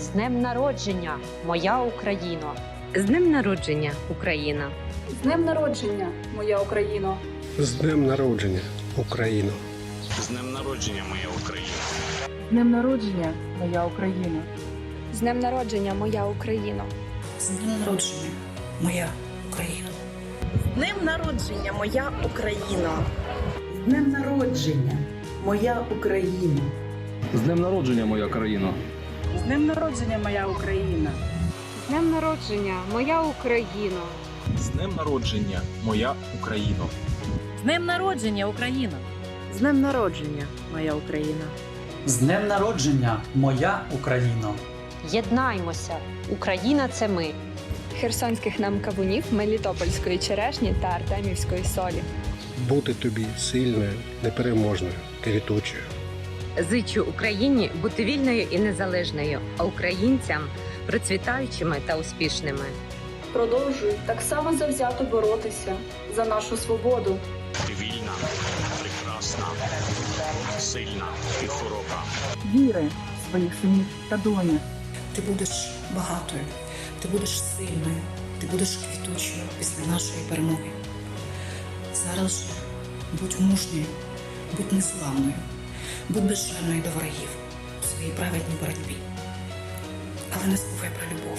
З днем народження, моя Україно! З днем народження, Україна! З днем народження, моя Україно! З днем народження, Україно! З днем народження, моя Україна! З днем народження, моя Україно! З днем народження, моя Україно! З днем народження, моя Україна. З Днем народження, моя Україна! З днем народження, моя Україна! З днем народження, моя країна! З днем народження, моя Україна! З днем народження, моя Україна! З днем народження, моя Україно! З днем народження, Україна! З днем народження, моя Україна! З днем народження, моя Україно! Єднаймося! Україна це ми! Херсонських нам кавунів, мелітопольської черешні та артемівської солі. Бути тобі сильною, непереможною, квітучою. Зичу Україні бути вільною і незалежною, а українцям процвітаючими та успішними. Продовжуй так само завзято боротися за нашу свободу. Ти вільна, прекрасна, сильна і широка. Віри своїх синів та донях. Ти будеш багатою, ти будеш сильною, ти будеш квітучою після нашої перемоги. Зараз же будь мужньою, будь незламною, будь безжальною до ворогів у своїй праведній боротьбі. Але не забувай про любов,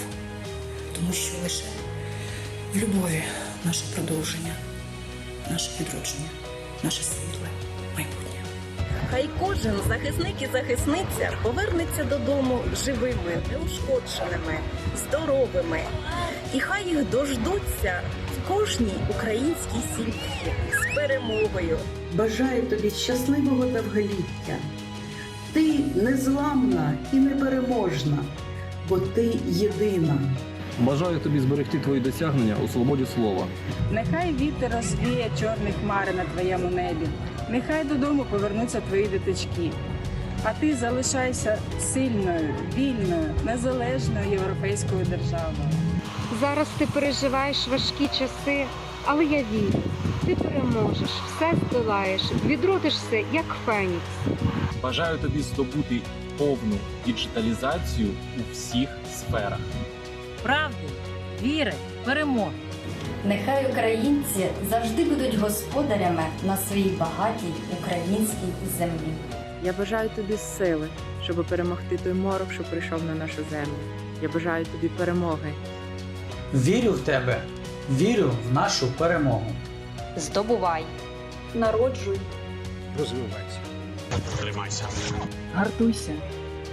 тому що лише в любові наше продовження, наше відродження, наше світле майбутнє. Хай кожен захисник і захисниця повернеться додому живими, неушкодженими, здоровими. І хай їх дождуться кожній українській сім'ї з перемогою. Бажаю тобі щасливого довголіття. Ти незламна і непереможна, бо ти єдина. Бажаю тобі зберегти твої досягнення у свободі слова. Нехай вітер розвіє чорні хмари на твоєму небі. Нехай додому повернуться твої дитячки. А ти залишайся сильною, вільною, незалежною європейською державою. Зараз ти переживаєш важкі часи, але я вірю, ти переможеш, все здолаєш, відродишся як фенікс. Бажаю тобі здобути повну діджиталізацію у всіх сферах. Правди, віри, перемоги! Нехай українці завжди будуть господарями на своїй багатій українській землі. Я бажаю тобі сили, щоб перемогти той морок, що прийшов на нашу землю. Я бажаю тобі перемоги. Вірю в тебе, вірю в нашу перемогу. Здобувай! Народжуй, Розвивайся. Тримайся. гартуйся,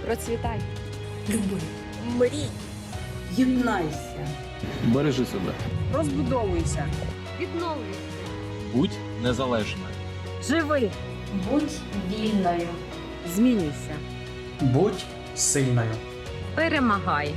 Процвітай! Люби, Мрій! Єднайся. Бережи себе. розбудовуйся, Відновлюйся. Будь незалежною. Живи! Будь вільною. змінюйся. Будь сильною. Перемагай!